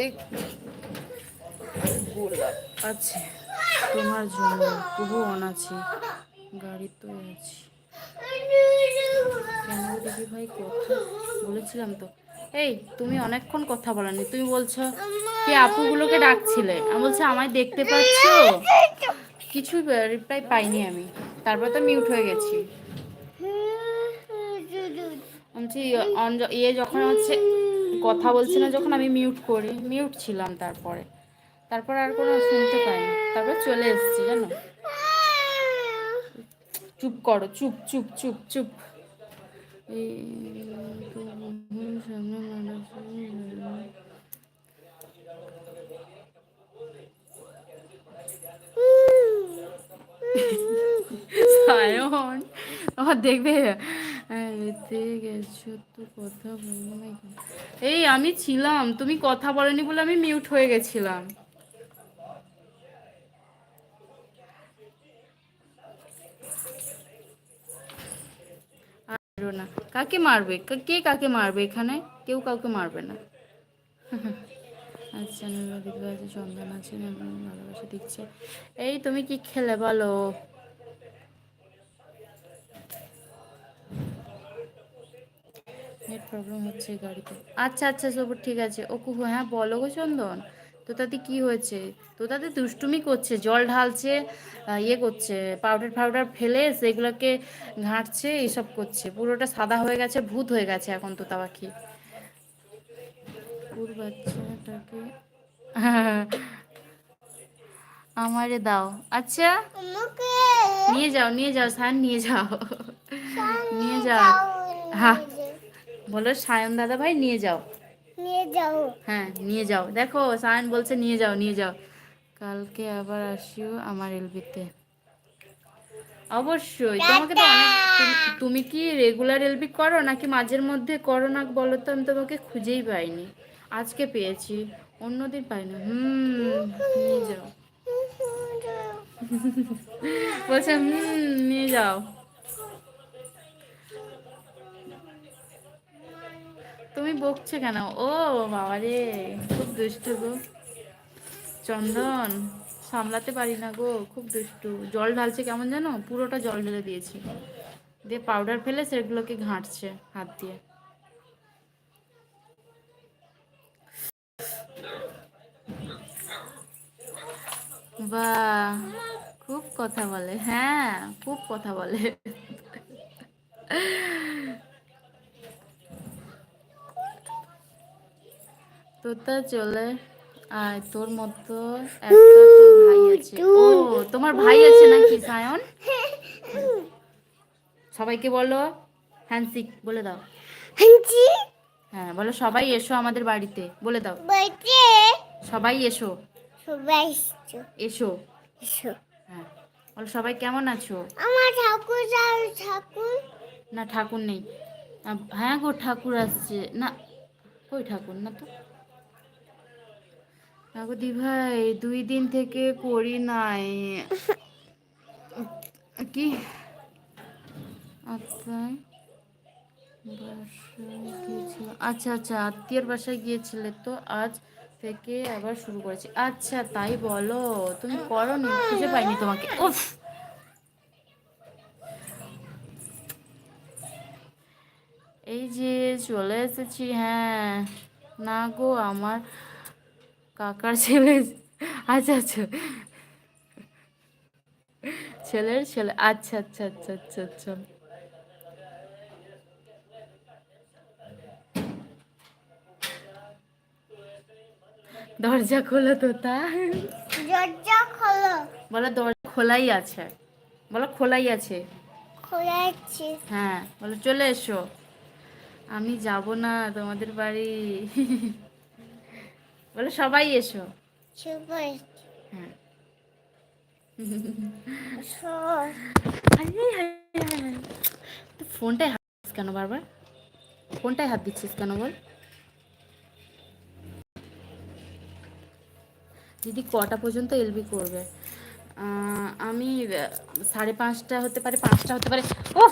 এই আছে। তোমার জন্য তবু অন আছে। গাড়ি তো আছে। কেন কথা বলেছিলাম তো। এই, তুমি অনেকক্ষণ কথা বলেনি। তুমি বলছো কি আপুগুলোকে ডাকছিলে। আমি বলছি, আমায় দেখতে পাচ্ছ? কিছু রিপ্লাই পাইনি আমি। তারপর তো মিউট হয়ে গেছি। বলছি ইয়ে যখন হচ্ছে কথা বলছি না যখন আমি মিউট করি মিউট ছিলাম তারপরে। তারপর আর কোনো শুনতে পাইনি। তারপর চলে এসেছি জানো? চুপ করো চুপ চুপ চুপ চুপ। সায়ন আমার দেখবে? এতে গেছো তো কথা বলব না এই আমি ছিলাম, তুমি কথা বলনি বলে আমি মিউট হয়ে গেছিলাম। না, কাকে মারবে? কা- কাকে মারবে এখানে? কেউ কাউকে মারবে না। আচ্ছা আছে চন্দন আছে ভালোবাসা দিচ্ছে। এই তুমি কি খেলে বলো? নেট প্রবলেম হচ্ছে গাড়িতে। আচ্ছা আচ্ছা সব ঠিক আছে। ও কুহু হ্যাঁ বলো গো চন্দন তো তাতে কি হয়েছে? তো তাতে দুষ্টুমি করছে জল ঢালছে ইয়ে করছে পাউডার ফাউডার ফেলে সেগুলোকে ঘাঁটছে এইসব করছে। পুরোটা সাদা হয়ে গেছে ভূত হয়ে গেছে এখন তো পাখি। বাচ্চাটাকে আমারে দাও। আচ্ছা নিয়ে যাও নিয়ে যাও সায়ন নিয়ে যাও। নিয়ে যাও। হ্যাঁ বলো সায়ন দাদা ভাই নিয়ে যাও। নিয়ে যাও। হ্যাঁ নিয়ে যাও। দেখো সায়ন বলছে নিয়ে যাও নিয়ে যাও। কালকে আবার আসিও আমার এলবিতে। অবশ্যই। তোমাকে তো অনেক তুমি- তুমি কি রেগুলার এলবি করো নাকি মাঝের মধ্যে করো না? বলো তো আমি তোমাকে খুঁজেই পাইনি। আজকে পেয়েছি অন্যদিন পাই না হুম নিয়ে যাও। বলছে হুম নিয়ে যাও। তুমি বকছো কেন? ও বাবা রে খুব দুষ্টু গো। চন্দন, সামলাতে পারি না গো, খুব দুষ্টু। জল ঢালছে কেমন জানো? পুরোটা জল ঢেলে দিয়েছি। দিয়ে পাউডার ফেলে সেগুলোকে ঘাঁটছে হাত দিয়ে। বাহ, খুব কথা বলে। হ্যাঁ খুব কথা বলে। তোতা চলে আয় তোর মতো একটা তো ভাই আছে। ও তোমার ভাই আছে নাকি সায়ন? সবাইকে বলো হ্যান্সিক বলে দাও। হাঞ্জি হ্যাঁ বলো সবাই এসো আমাদের বাড়িতে বলে দাও। সবাই এসো। সবাই এসো। এসো। হ্যাঁ বলো সবাই কেমন আছো? আমার ঠাকুর ঠাকুর। না ঠাকুর নেই। হ্যাঁ গো ঠাকুর আসছে। না কই ঠাকুর? না তো। ঠাকুর দি ভাই, দুই দিন থেকে করি নাই। কি? আত্মায় আচ্ছা আচ্ছা আত্মীয়ের বাসায় গিয়েছিলে তো আজ থেকে আবার শুরু করেছি। আচ্ছা তাই বলো, তুমি করো নি খুঁজে পাইনি তোমাকে। উফ! এই যে চলে এসেছি হ্যাঁ। না গো, আমার কাকার ছেলে আচ্ছা আচ্ছা। ছেলের ছেলে আচ্ছা আচ্ছা আচ্ছা আচ্ছা আচ্ছা। দরজা খোলো তো তা। দরজা খোলো। বলো দরজা খোলাই আছে। বলো খোলাই আছে। খোলা আছে। হ্যাঁ বলো চলে এসো। আমি যাব না তোমাদের বাড়ি। বলো সবাই এসো। সবাই হ্যাঁ। ফোনটায় হাত দিচ্ছিস কেন বারবার? ফোনটায় হাত দিচ্ছিস কেন বল? দিদি কটা পর্যন্ত এলবি করবে? আমি সাড়ে পাঁচটা হতে পারে পাঁচটা হতে পারে ও